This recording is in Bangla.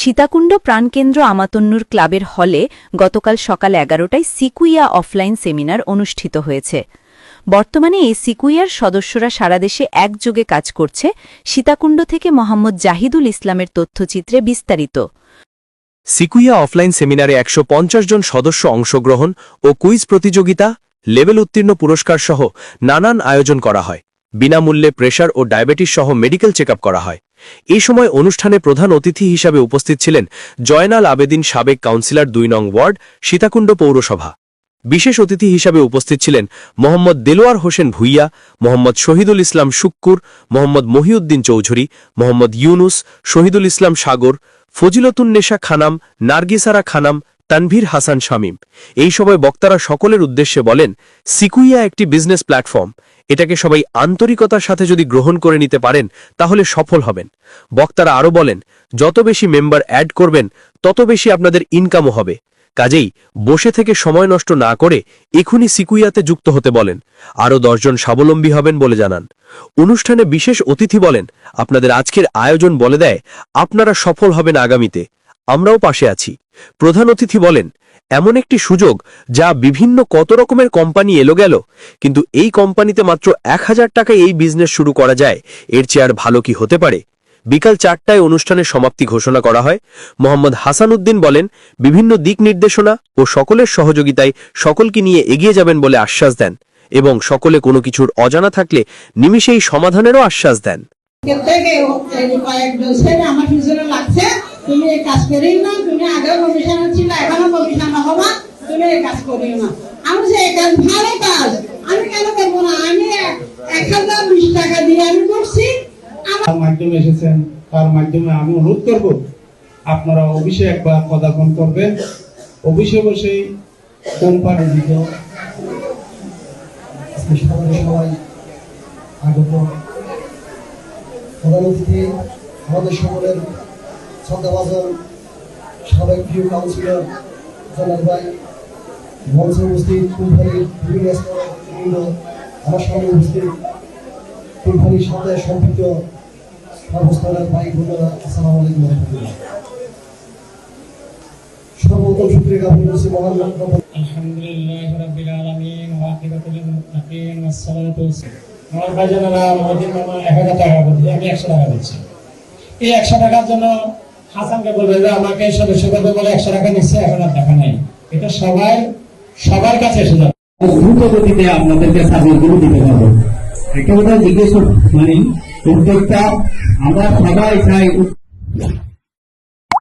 সীতাকুণ্ড প্রাণকেন্দ্র আমাতন্নুর ক্লাবের হলে গতকাল সকাল এগারোটায় সিকুইয়া অফলাইন সেমিনার অনুষ্ঠিত হয়েছে। বর্তমানে এই সিকুইয়ার সদস্যরা সারা দেশে একযোগে কাজ করছে। সীতাকুণ্ড থেকে মোহাম্মদ জাহিদুল ইসলামের তথ্যচিত্রে বিস্তারিত। সিকুইয়া অফলাইন সেমিনারে একশো পঞ্চাশ জন সদস্য অংশগ্রহণ ও কুইজ প্রতিযোগিতা, লেভেল উত্তীর্ণ পুরস্কার সহ নানান আয়োজন করা হয়। বিনামূল্যে প্রেশার ও ডায়াবেটিস সহ মেডিকেল চেক করা হয়। এই সময় অনুষ্ঠানে প্রধান অতিথি হিসাবে উপস্থিত ছিলেন জয়নাল আবেদিন সাবেক কাউন্সিলর দুই নং ওয়ার্ড, সীতাকুণ্ড পৌরসভা। বিশেষ অতিথি হিসাবে উপস্থিত ছিলেন মোহাম্মদ দেলোয়ার হোসেন ভুইয়া, মোহাম্মদ শহীদুল ইসলাম শুক্কুর, মোহাম্মদ মহিউদ্দিন চৌধুরী, মোহাম্মদ ইউনুস, শহীদুল ইসলাম সাগর ফজিলতুন্নেশা খানাম, নার্গিসারা খানাম তানভীর হাসান শামীম। এই সময় বক্তারা সকলের উদ্দেশ্যে বলেন, সিকুইয়া একটি বিজনেস প্ল্যাটফর্ম। এটাকে সবাই আন্তরিকতার সাথে যদি গ্রহণ করে নিতে পারেন, তাহলে সফল হবেন। বক্তারা আরও বলেন, যত বেশি মেম্বার অ্যাড করবেন, তত বেশি আপনাদের ইনকামও হবে। কাজেই বসে থেকে সময় নষ্ট না করে এখনই সিকুইয়াতে যুক্ত হতে বলেন। আরও দশজন স্বাবলম্বী হবেন বলে জানান। অনুষ্ঠানে বিশেষ অতিথি বলেন, আপনাদের আজকের আয়োজন বলে দেয়, আপনারা সফল হবেন আগামীতে। আমরাও পাশে আছি। প্রধান অতিথি বলেন, এমন একটি সুযোগ যা বিভিন্ন কত রকমের কোম্পানি এলো গেল, কিন্তু এই কোম্পানিতে মাত্র এক হাজার টাকায় এই বিজনেস শুরু করা যায়। এর চেয়ে আর ভালো কি হতে পারে? বিকাল চারটায় অনুষ্ঠানের সমাপ্তি ঘোষণা করা হয়। মোহাম্মদ হাসান উদ্দিন বলেন, বিভিন্ন দিক নির্দেশনা ও সকলের সহযোগিতায় সকলকে নিয়ে এগিয়ে যাবেন বলে আশ্বাস দেন এবং সকলে কোনো কিছুর অজানা থাকলে নিমিষেই সমাধানেরও আশ্বাস দেন। তুমি এই কাজ করিও না তুমি আগেও কমিশনার ছিল এখনও কমিশনার হবা তুমি এই কাজ করিও না। আমি যে কাজ ভালো কাজ আমি কেন করব না? আমি এক- এক হাজার বিশ টাকা দিয়ে আমি করছি। তার মাধ্যমে এসেছেন তার মাধ্যমে আমি অনুরোধ করব আপনারা অফিসে একবার পদার্পণ করবেন। অফিসে বসেই কোম্পানি দিত? সবাই আগত। প্রধান অতিথি আমাদের সকলের শ্রদ্ধাভাজন সাবেক প্রিয় কাউন্সিলর জনাল ভাই, মঞ্চে উপস্থিত ফুলফালির বিভিন্ন স্তরের বিভিন্ন আমার সঙ্গে উপস্থিত ফুলফালির সাথে সম্পৃক্ত সর্বস্তরের ভাই বোনেরা, আসসালামু আলাইকুম রহমতুল্লাহ। সূত্রে আমি একশো টাকা দিচ্ছি। এই একশো টাকার জন্য হাসানকে বলবে যে আমাকে সদস্য করবে বলে একশো টাকা নিচ্ছে, এখন আর টাকা নাই। এটা সবাই, সবার কাছে এসে যাবে। দ্রুত গতিতে আপনাদেরকে সার্ভিসগুলো দিতে পারব। একটা কথা জিজ্ঞেস মানে উদ্যোগটা আমরা সবাই চাই